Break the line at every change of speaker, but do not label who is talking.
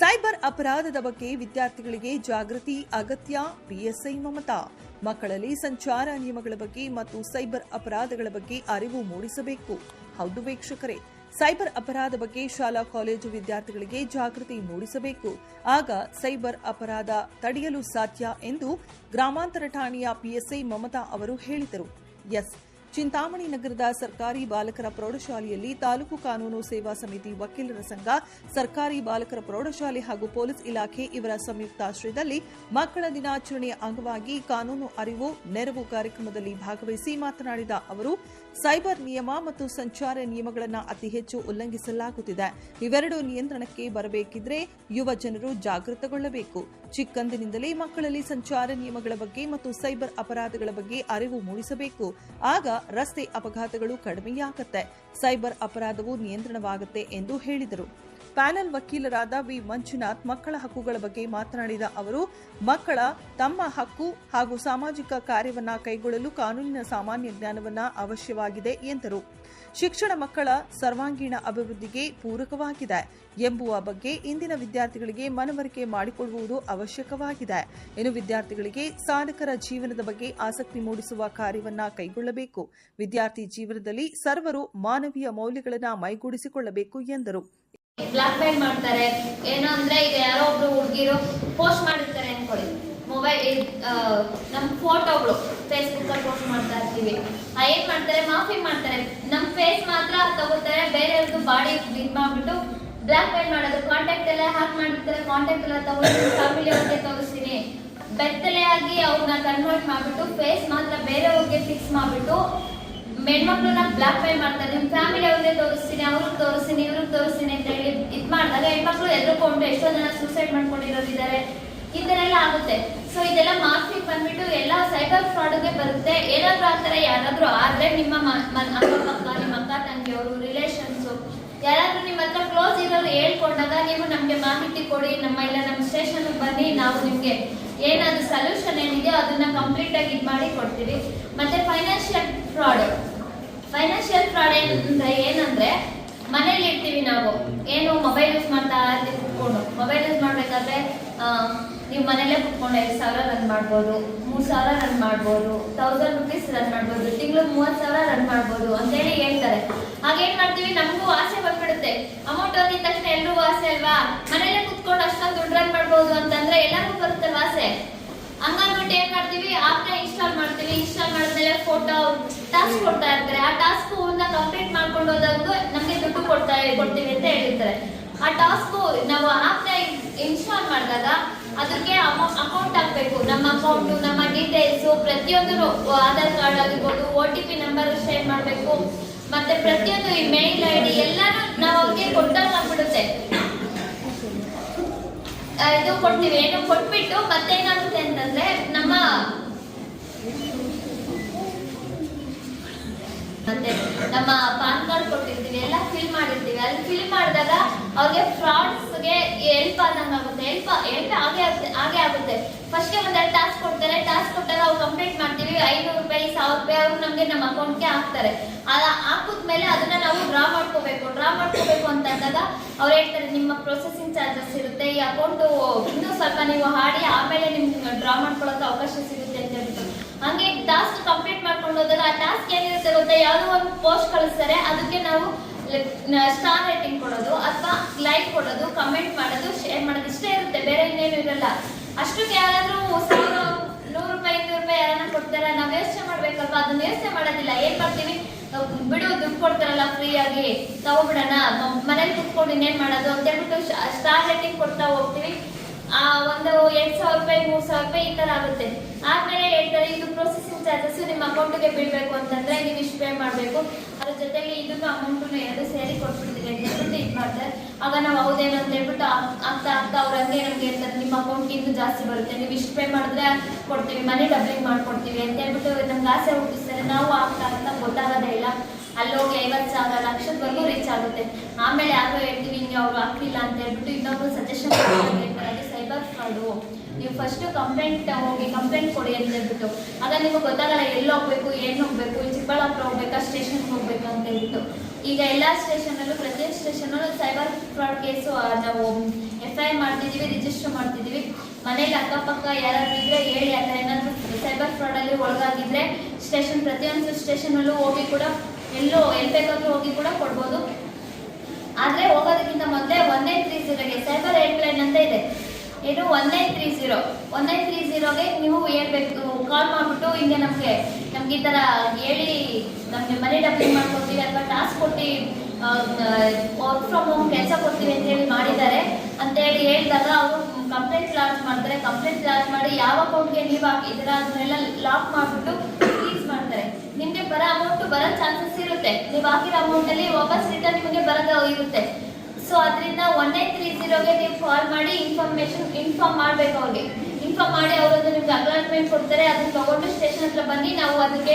Cyber ಅಪರಾಧದ ಬಗ್ಗೆ ವಿದ್ಯಾರ್ಥಿಗಳಿಗೆ ಜಾಗೃತಿ, ಅಗತ್ಯ, ಪಿಎಸ್ಐ ಮಮತಾ. ಮಕ್ಕಳಲ್ಲಿ ಸಂಚಾರ ನಿಯಮಗಳ ಬಗ್ಗೆ ಮತ್ತು ಸೈಬರ್ ಅಪರಾಧಗಳ ಬಗ್ಗೆ ಅರಿವು ಮೂಡಿಸಬೇಕು. ಹೌದು ವೀಕ್ಷಕರೇ, ಸೈಬರ್ ಅಪರಾಧ ಬಗ್ಗೆ ಶಾಲಾ, ಕಾಲೇಜು ವಿದ್ಯಾರ್ಥಿಗಳಿಗೆ ಜಾಗೃತಿ ಮೂಡಿಸಬೇಕು. ಆಗ ಸೈಬರ್ ಅಪರಾಧ ತಡೆಯಲು ಸಾಧ್ಯ ಎಂದು ಗ್ರಾಮಾಂತರ ಠಾಣೆಯ ಪಿಎಸ್ಐ ಮಮತಾ ಅವರು ಹೇಳಿದರು. ಎಸ್. ಚಿಂತಾಮಣಿ ನಗರದ ಸರ್ಕಾರಿ ಬಾಲಕರ ಪ್ರೌಢಶಾಲೆಯಲ್ಲಿ ತಾಲೂಕು ಕಾನೂನು ಸೇವಾ ಸಮಿತಿ ವಕೀಲರ ಸಂಘ, ಸರ್ಕಾರಿ ಬಾಲಕರ ಪ್ರೌಢಶಾಲೆ ಹಾಗೂ ಪೊಲೀಸ್ ಇಲಾಖೆ ಇವರ ಸಂಯುಕ್ತಾಶ್ರಯದಲ್ಲಿ ಮಕ್ಕಳ ದಿನಾಚರಣೆಯ ಅಂಗವಾಗಿ ಕಾನೂನು ಅರಿವು, ನೆರವು ಕಾರ್ಯಕ್ರಮದಲ್ಲಿ ಭಾಗವಹಿಸಿ ಮಾತನಾಡಿದ ಅವರು, ಸೈಬರ್ ನಿಯಮ ಮತ್ತು ಸಂಚಾರ ನಿಯಮಗಳನ್ನು ಅತಿ ಹೆಚ್ಚು ಉಲ್ಲಂಘಿಸಲಾಗುತ್ತಿದೆ. ಇವೆರಡೂ ನಿಯಂತ್ರಣಕ್ಕೆ ಬರಬೇಕಿದ್ರೆ ಯುವ ಜನರು ಜಾಗೃತಗೊಳ್ಳಬೇಕು. ಚಿಕ್ಕಂದಿನಿಂದಲೇ ಮಕ್ಕಳಲ್ಲಿ ಸಂಚಾರ ನಿಯಮಗಳ ಬಗ್ಗೆ ಮತ್ತು ಸೈಬರ್ ಅಪರಾಧಗಳ ಬಗ್ಗೆ ಅರಿವು ಮೂಡಿಸಬೇಕು. ಆಗ ರಸ್ತೆ ಅಪಘಾತಗಳು ಕಡಿಮೆಯಾಗತ್ತೆ. ಸೈಬರ್ ಅಪರಾಧವು ನಿಯಂತ್ರಣವಾಗುತ್ತೆ ಎಂದು ಹೇಳಿದರು. ಪ್ಯಾನೆಲ್ ವಕೀಲರಾದ ವಿ. ಮಂಜುನಾಥ್ ಮಕ್ಕಳ ಹಕ್ಕುಗಳ ಬಗ್ಗೆ ಮಾತನಾಡಿದ ಅವರು, ಮಕ್ಕಳ ತಮ್ಮ ಹಕ್ಕು ಹಾಗೂ ಸಾಮಾಜಿಕ ಕಾರ್ಯವನ್ನ ಕೈಗೊಳ್ಳಲು ಕಾನೂನಿನ ಸಾಮಾನ್ಯ ಜ್ಞಾನವನ್ನ ಅವಶ್ಯವಾಗಿದೆ ಎಂದರು. ಶಿಕ್ಷಣ ಮಕ್ಕಳ ಸರ್ವಾಂಗೀಣ ಅಭಿವೃದ್ಧಿಗೆ ಪೂರಕವಾಗಿದೆ ಎಂಬುವ ಬಗ್ಗೆ ಇಂದಿನ ವಿದ್ಯಾರ್ಥಿಗಳಿಗೆ ಮನವರಿಕೆ ಮಾಡಿಕೊಳ್ಳುವುದು ಅವಶ್ಯಕವಾಗಿದೆ. ಇನ್ನು ವಿದ್ಯಾರ್ಥಿಗಳಿಗೆ ಸಾಧಕರ ಜೀವನದ ಬಗ್ಗೆ ಆಸಕ್ತಿ ಮೂಡಿಸುವ ಕಾರ್ಯವನ್ನ ಕೈಗೊಳ್ಳಬೇಕು. ವಿದ್ಯಾರ್ಥಿ ಜೀವನದಲ್ಲಿ ಸರ್ವರು ಮಾನವೀಯ ಮೌಲ್ಯಗಳನ್ನು ಮೈಗೂಡಿಸಿಕೊಳ್ಳಬೇಕು ಎಂದರು.
ಬ್ಲಾಕ್ ಮೇಲ್ ಮಾಡ್ತಾರೆ. ಏನೋ ಅಂದ್ರೆ ಈಗ ಯಾರೋ ಒಬ್ರು ಹುಡುಗಿರು ಪೋಸ್ಟ್ ಮಾಡಿರ್ತಾರೆ ಅನ್ಕೊಳ್ಳಿ. ಮೊಬೈಲ್ ನಮ್ಮ ಫೋಟೋಗಳು ಫೇಸ್ಬುಕ್ ಅಲ್ಲಿ ಪೋಸ್ಟ್ ಮಾಡ್ತಾ ಇರ್ತೀವಿ. ಆ, ಏನ್ ಮಾಡ್ತಾರೆ? ಮಾಫಿ ಮಾಡ್ತಾರೆ. ನಮ್ಮ ಫೇಸ್ ಮಾತ್ರ ತಗೋತಾರೆ ಬೇರೆಯವ್ರದ್ದು ಬಾಡಿ ಇದು ಮಾಡ್ಬಿಟ್ಟು ಬ್ಲಾಕ್ ಮೇಲ್ ಮಾಡೋದು. ಕಾಂಟ್ಯಾಕ್ಟ್ ಎಲ್ಲ ಹ್ಯಾಕ್ ಮಾಡಿರ್ತಾರೆ ಕಾಂಟ್ಯಾಕ್ಟ್ ಎಲ್ಲ ತಗೊಂಡು ಫ್ಯಾಮಿಲಿ ಅವ್ರಿಗೆ ತೋರಿಸ್ತೀನಿ. ಬೆತ್ತಲೆಯಾಗಿ ಅವ್ರನ್ನ ಕನ್ವರ್ಟ್ ಮಾಡ್ಬಿಟ್ಟು ಫೇಸ್ ಮಾತ್ರ ಬೇರೆಯವ್ರಿಗೆ ಫಿಕ್ಸ್ ಮಾಡ್ಬಿಟ್ಟು ಹೆಣ್ಮಕ್ಳನ್ನ ಬ್ಲಾಕ್ ಮೇಲ್ ಮಾಡ್ತಾರೆ ನಿಮ್ ಫ್ಯಾಮಿಲಿ ಅವ್ರಿಗೆ ತೋರಿಸ್ತೀನಿ ಅವ್ರಿಗೆ ತೋರಿಸ್ತೀನಿ ಇವ್ರಿಗೆ ತೋರಿಸ್ತೀನಿ ಅಂತ ಹೇಳಿ ಇದ್ ಮಾಡಿದಾಗ ಹೆಣ್ಮಕ್ಳು ಎದ್ರುಕೊಂಡು ಎಷ್ಟೋ ಜನ ಸೂಸೈಡ್ ಮಾಡ್ಕೊಂಡಿರೋರಿದ್ದಾರೆ. ಈ ತರ ಎಲ್ಲ ಆಗುತ್ತೆ. ಸೊ ಇದೆಲ್ಲ ಮಾರ್ಕ್ಸಿಗೆ ಬಂದ್ಬಿಟ್ಟು ಎಲ್ಲ ಸೈಬರ್ ಫ್ರಾಡ್ಗೆ ಬರುತ್ತೆ. ಏನಾದ್ರು ಆ ಥರ ಯಾರಾದ್ರೂ ಆದ್ರೆ ನಿಮ್ಮ ಅಕ್ಕಪಕ್ಕ, ನಿಮ್ಮ ಅಕ್ಕ ತಂಗಿಯವರು ರಿಲೇಷನ್ಸು ಯಾರಾದ್ರೂ ನಿಮ್ಮ ಹತ್ರ ಕ್ಲೋಸ್ ಇರೋರು ಹೇಳ್ಕೊಂಡಾಗ ನೀವು ನಮ್ಗೆ ಮಾಹಿತಿ ಕೊಡಿ, ನಮ್ಮ ಇಲ್ಲ, ನಮ್ಮ ಸ್ಟೇಷನ್ ಬನ್ನಿ, ನಾವು ನಿಮ್ಗೆ ಏನಾದ್ರು ಸೊಲ್ಯೂಷನ್ ಏನಿದೆಯೋ ಅದನ್ನ ಕಂಪ್ಲೀಟ್ ಆಗಿ ಇದು ಮಾಡಿ ಕೊಡ್ತೀವಿ. ಮತ್ತೆ ಫೈನಾನ್ಷಿಯಲ್ ಫ್ರಾಡ್ ಫೈನಾನ್ಷಿಯಲ್ ಫ್ರಾಡ್ ಏನಂತ ಏನಂದ್ರೆ, ಮನೇಲಿ ಇರ್ತೀವಿ ನಾವು. ಏನು ಮೊಬೈಲ್ ಯೂಸ್ ಮಾಡ್ತಾ ಇರ್ತೀವಿ ಕುತ್ಕೊಂಡು. ಮೊಬೈಲ್ ಯೂಸ್ ಮಾಡ್ಬೇಕಾದ್ರೆ ನೀವು ಮನೇಲೆ ಕುತ್ಕೊಂಡು ಐದು ಸಾವಿರ ರನ್ ಮಾಡ್ಬೋದು, ಮೂರು ಸಾವಿರ ರನ್ ಮಾಡ್ಬೋದು ತೌಸಂಡ್ ರುಪೀಸ್ ರನ್ ಮಾಡ್ಬೋದು, ತಿಂಗಳು ಮೂವತ್ತು ಸಾವಿರ ರನ್ ಮಾಡ್ಬೋದು ಅಂತೇಳಿ ಹೇಳ್ತಾರೆ. ಹಾಗೇನ್ ಮಾಡ್ತೀವಿ? ನಮಗೂ ಆಸೆ ಬಂದ್ಬಿಡುತ್ತೆ. ಅಮೌಂಟ್ ಅಂದಿದ ತಕ್ಷಣ ಎಲ್ರಿಗೂ ಆಸೆ ಅಲ್ವಾ? ಮನೇಲೆ ಕುತ್ಕೊಂಡು ಅಷ್ಟೊಂದು ದುಡ್ಡು ರನ್ ಮಾಡ್ಬೋದು ಅಂತಂದ್ರೆ ಎಲ್ಲರಿಗೂ ಬರುತ್ತಲ್ವಾ ಆಸೆ? ಹಂಗನ್ಬಿಟ್ಟು ಏನ್ ಮಾಡ್ತೀವಿ ಆಪ್ನ ಇನ್ಸ್ಟಾಲ್ ಮಾಡ್ತೀವಿ. ಇನ್ಸ್ಟಾಲ್ ಮಾಡಿದ್ಮೇಲೆ ಫೋಟೋ ಟಾಸ್ಕ್ ಕೊಡ್ತಾ ಇರ್ತಾರೆ. ಆ ಟಾಸ್ಕ್ ಕಂಪ್ಲೀಟ್ ಮಾಡ್ಕೊಂಡು ಹೋದಾಗ ನಮ್ಗೆ ದುಡ್ಡು ಕೊಡ್ತಾ, ಕೊಡ್ತೀವಿ ಅಂತ ಹೇಳಿರ್ತಾರೆ. ಆ ಟಾಸ್ಕ್ ನಾವು ಆಪ್ನ ಇನ್ಸ್ಟಾಲ್ ಮಾಡಿದಾಗ ಅದಕ್ಕೆ ಅಕೌಂಟ್ ಹಾಕ್ಬೇಕು. ನಮ್ಮ ಅಕೌಂಟ್ ನಮ್ಮ ಡೀಟೇಲ್ಸ್ ಪ್ರತಿಯೊಂದು ಆಧಾರ್ ಕಾರ್ಡ್ ಆಗಿರ್ಬೋದು O T P number share ಮಾಡಬೇಕು. ಮತ್ತೆ ಪ್ರತಿಯೊಂದು ಈ ಮೇಲ್ ಐ ಡಿ ಎಲ್ಲಾನು ನಾವು ಅವ್ರಿಗೆ ಕೊಟ್ಟಾಗ ಆಗ್ಬಿಡುತ್ತೆ ಇದು ಕೊಡ್ತೀವಿ. ಏನು ಕೊಟ್ಬಿಟ್ಟು ಮತ್ತೆ ಏನಾಗುತ್ತೆ ಅಂತಂದ್ರೆ ನಮ್ಮ ಮತ್ತೆ ನಮ್ಮ ಪಾನ್ ಕಾರ್ಡ್ ಕೊಟ್ಟಿರ್ತೀವಿ, ಎಲ್ಲ ಫಿಲ್ ಮಾಡಿರ್ತೀವಿ. ಅಲ್ಲಿ ಫಿಲ್ ಮಾಡಿದಾಗ ಅವ್ರಿಗೆ ಫ್ರಾಡ್ಸ್ಗೆ ಹೆಲ್ಪ್ ಆದಂಗೆ ಆಗುತ್ತೆ. ಹೆಲ್ಪ್ ಹೆಲ್ಪ್ ಆಗೇ ಆಗುತ್ತೆ, ಹಾಗೆ ಆಗುತ್ತೆ. ಫಸ್ಟ್ಗೆ ಒಂದೆರಡು ಟಾಸ್ಕ್ ಕೊಡ್ತಾರೆ. ಟಾಸ್ಕ್ ಕೊಟ್ಟಾಗ ಅವ್ರು ಕಂಪ್ಲೀಟ್ ಮಾಡ್ತೀವಿ. ಐನೂರು ರೂಪಾಯಿ, ಸಾವಿರ ರೂಪಾಯಿ ಅವ್ರು ನಮಗೆ ನಮ್ಮ ಅಕೌಂಟ್ಗೆ ಹಾಕ್ತಾರೆ. ಅದ ಹಾಕಿದ್ಮೇಲೆ ಅದನ್ನ ಮಾಡ್ಕೋಬೇಕು ಡ್ರಾ ಮಾಡ್ಕೋಬೇಕು ಅಂತ ಅಂದಾಗ ಅವ್ರು ಹೇಳ್ತಾರೆ, ನಿಮ್ಮ ಪ್ರೊಸೆಸಿಂಗ್ ಚಾರ್ಜಸ್ ಇರುತ್ತೆ, ಈ ಅಕೌಂಟ್ ಇನ್ನೂ ಸ್ವಲ್ಪ ನೀವು ಹಾಡಿ, ಆಮೇಲೆ ನಿಮ್ಗೆ ಡ್ರಾ ಮಾಡ್ಕೊಳ್ಳೋಕೆ ಅವಕಾಶ ಸಿಗುತ್ತೆ ಅಂತ ಹೇಳ್ಬಿಟ್ಟು. ಹಂಗೆ ಟಾಸ್ಕ್ ಕಂಪ್ಲೀಟ್ ಮಾಡ್ಕೊಂಡು ಹೋದಾಗ ಆ ಟಾಸ್ಕ್ ಏನಿರುತ್ತೆ ಗೊತ್ತಾ? ಯಾವುದೋ ಒಂದು ಪೋಸ್ಟ್ ಕಳಿಸ್ತಾರೆ, ಅದಕ್ಕೆ ನಾವು ಸ್ಟಾರ್ ರೇಟಿಂಗ್ ಕೊಡೋದು ಅಥವಾ ಲೈಕ್ ಕೊಡೋದು ಕಮೆಂಟ್ ಮಾಡೋದು ಶೇರ್ ಮಾಡೋದು, ಇಷ್ಟೇ ಇರುತ್ತೆ, ಬೇರೆ ಇನ್ನೇನು ಇರಲ್ಲ. ಅಷ್ಟಕ್ಕೆ ಯಾರಾದ್ರೂ ಸಾವಿರ, ನೂರು ರೂಪಾಯಿ, ಇನ್ನೂರು ರೂಪಾಯಿ ಯಾರನ್ನ ಕೊಡ್ತಾರೆ, ನಾವು ಯೋಚನೆ ಮಾಡ್ಬೇಕಲ್ವಾ? ಅದನ್ನ ಯೋಚನೆ ಮಾಡೋದಿಲ್ಲ. ಏನ್ ಮಾಡ್ತೀವಿ? ಬಿಡು ದುಡ್ಡು ಕೊಡ್ತಾರಲ್ಲ ಫ್ರೀ ಆಗಿ ತಗೋಬಿಡೋಣ ಮನೇಲಿ ಕುತ್ಕೊಂಡು ಇನ್ನೇನ್ ಮಾಡೋದು? ಅಂತ ಹೇಳ್ಬಿಟ್ಟು ಸ್ಟಾರ್ ರೇಟಿಂಗ್ ಕೊಡ್ತಾ ಹೋಗ್ತೀವಿ. ಆ ಒಂದು ಎಂಟ್ ಸಾವಿರ ರೂಪಾಯಿ, ಮೂರ್ ಸಾವಿರ ರೂಪಾಯಿ ಈ ತರ ಆಗುತ್ತೆ. ಆದ್ಮೇಲೆ ಹೇಳ್ತಾರೆ, ಇದು ಪ್ರೊಸೆಸಿಂಗ್ ಚಾರ್ಜಸ್ ನಿಮ್ಮ ಅಕೌಂಟ್ಗೆ ಬೀಳ್ಬೇಕು. ಅಂತಂದ್ರೆ ನೀವು ಇಷ್ಟು ಪೇ ಮಾಡಬೇಕು. ಅದ್ರ ಜೊತೆಗೆ ಇದನ್ನು ಅಮೌಂಟನ್ನು ಎರಡು ಸೇರಿ ಕೊಟ್ಬಿಡ್ತೀವಿ ಅಂತ ಹೇಳ್ಬಿಟ್ಟು ಇದು ಮಾಡ್ತಾರೆ ಆಗ ನಾವು ಹೌದೇನೋ ಅಂತ ಹೇಳ್ಬಿಟ್ಟು ಆಗ್ತಾ ಆಗ್ತಾ ಅವ್ರು ಹಂಗೆ ನಮ್ಗೆ ಹೇಳ್ತಾರೆ, ನಿಮ್ಮ ಅಕೌಂಟ್ಗೆ ಜಾಸ್ತಿ ಬರುತ್ತೆ, ನೀವು ಇಷ್ಟು ಪೇ ಮಾಡಿದ್ರೆ ಕೊಡ್ತೀವಿ, ಮನೆ ಡಬ್ಲಿಂಗ್ ಮಾಡ್ಕೊಡ್ತೀವಿ ಅಂತ ಹೇಳ್ಬಿಟ್ಟು ನಮ್ಗೆ ಆಸೆ ಹುಟ್ಟಿಸ್ತಾರೆ. ನಾವು ಆಗ್ತಾ ಅಂತ ಗೊತ್ತಾಗೋದೇ ಇಲ್ಲ. ಅಲ್ಲೋಗಿ ಐವತ್ತು ಸಾವಿರ ಲಕ್ಷದವರೆಗೂ ರೀಚ್ ಆಗುತ್ತೆ. ಆಮೇಲೆ ಯಾರೋ ಹೇಳ್ತೀವಿ ಹಿಂಗೆ ಅವ್ರು ಆಗ್ತಿಲ್ಲ ಅಂತ ಹೇಳ್ಬಿಟ್ಟು ಇನ್ನೊಬ್ರು ಸಜೆಷನ್ ಹೇಳ್ತಾರೆ ಅದು ಸೈಬರ್ ಫ್ರಾಡು ನೀವು ಫಸ್ಟ್ ಕಂಪ್ಲೇಂಟ್ ಹೋಗಿ ಕಂಪ್ಲೇಂಟ್ ಕೊಡಿ ಅಂತ ಹೇಳ್ಬಿಟ್ಟು. ಆಗ ನಿಮಗೆ ಗೊತ್ತಾಗಲ್ಲ, ಎಲ್ಲಿ ಹೋಗ್ಬೇಕು, ಏನು ಹೋಗ್ಬೇಕು ಚಿಕ್ಕಬಳ್ಳಾಪುರ ಹೋಗ್ಬೇಕಾ ಸ್ಟೇಷನ್ಗೆ ಹೋಗ್ಬೇಕು ಅಂತ ಹೇಳ್ಬಿಟ್ಟು. ಈಗ ಎಲ್ಲ ಸ್ಟೇಷನಲ್ಲೂ ಪ್ರತಿಯೊಂದು ಸ್ಟೇಷನಲ್ಲೂ ಸೈಬರ್ ಫ್ರಾಡ್ ಕೇಸು ನಾವು ಎಫ್ ಐ ಆರ್ ಮಾಡ್ತಿದ್ದೀವಿ ರಿಜಿಸ್ಟರ್ ಮಾಡ್ತಿದ್ದೀವಿ ಮನೇಲಿ ಅಕ್ಕಪಕ್ಕ ಯಾರಾದ್ರೂ ಇದ್ರೆ ಹೇಳಿ ಥರ ಏನಾದರೂ ಸೈಬರ್ ಫ್ರಾಡಲ್ಲಿ ಒಳಗಾಗಿದ್ರೆ ಸ್ಟೇಷನ್ ಪ್ರತಿಯೊಂದು ಸ್ಟೇಷನಲ್ಲೂ ಹೋಗಿ ಕೂಡ, ಎಲ್ಲೋ ಎಲ್ಲಿ ಬೇಕಾದ್ರೂ ಹೋಗಿ ಕೂಡ ಕೊಡ್ಬೋದು. ಆದರೆ ಹೋಗೋದಕ್ಕಿಂತ ಮೊದಲೇ ನೈನ್ ತ್ರೀ ಜೀರೋಗೆ ಸೈಬರ್ ಹೆಲ್ಪ್ಲೈನ್ ಅಂತ ಇದೆ. ಇದು one nine three zero one nine three ಝೀರೋಗೆ ನೀವು ಹೇಳ್ಬೇಕು ಕಾಲ್ ಮಾಡಿಬಿಟ್ಟು ಹಿಂಗೆ ನಮಗೆ, ನಮ್ಗೆ ಈ ಥರ ಹೇಳಿ ನಮಗೆ ಮನಿ ಡಬ್ಲಿಂಗ್ ಮಾಡ್ಕೊಡ್ತೀವಿ ಅಥವಾ ಟಾಸ್ಕ್ ಕೊಟ್ಟು ವರ್ಕ್ ಫ್ರಮ್ ಹೋಮ್ ಕೆಲಸ ಕೊಡ್ತೀವಿ ಅಂತ ಹೇಳಿ ಮಾಡಿದ್ದಾರೆ. ಅಂತೇಳಿ ಹೇಳಿದಾಗ ಅವರು ಕಂಪ್ಲೇಂಟ್ ಲಾಂಚ್ ಮಾಡ್ತಾರೆ. ಕಂಪ್ಲೇಂಟ್ ಲಾಂಚ್ ಮಾಡಿ ಯಾವ ಅಕೌಂಟ್ಗೆ ನೀವು ಹಾಕಿದ್ದೀರಾ ಅದನ್ನೆಲ್ಲ ಲಾಕ್ ಮಾಡಿಬಿಟ್ಟು ಫ್ರೀಸ್ ಮಾಡ್ತಾರೆ. ನಿಮಗೆ ಬರೋ ಅಮೌಂಟು ಬರೋ ಚಾನ್ಸಸ್ ಇರುತ್ತೆ. ನೀವು ಹಾಕಿರೋ ಅಮೌಂಟಲ್ಲಿ ವಾಪಸ್ ರಿಟರ್ನ್ ನಿಮಗೆ ಬರೋದು ಇರುತ್ತೆ. ಸೊ ಅದರಿಂದ ಒನ್ ನೈನ್ ತ್ರೀ ಜೀರೋಗೆ ನೀವು ಕಾಲ್ ಮಾಡಿ ಇನ್ಫಾರ್ಮೇಶನ್ ಇನ್ಫಾರ್ಮ್ ಮಾಡಬೇಕು ಅವ್ರಿಗೆ. ಇನ್ಫಾರ್ಮ್ ಮಾಡಿ ಅವರು ನಿಮ್ಗೆ ಅಪಾಯಿಂಟ್ಮೆಂಟ್ ಕೊಡ್ತಾರೆ, ಅದನ್ನ ತಗೊಂಡು ಸ್ಟೇಷನ್ ಹತ್ರ ಬನ್ನಿ, ನಾವು ಅದಕ್ಕೆ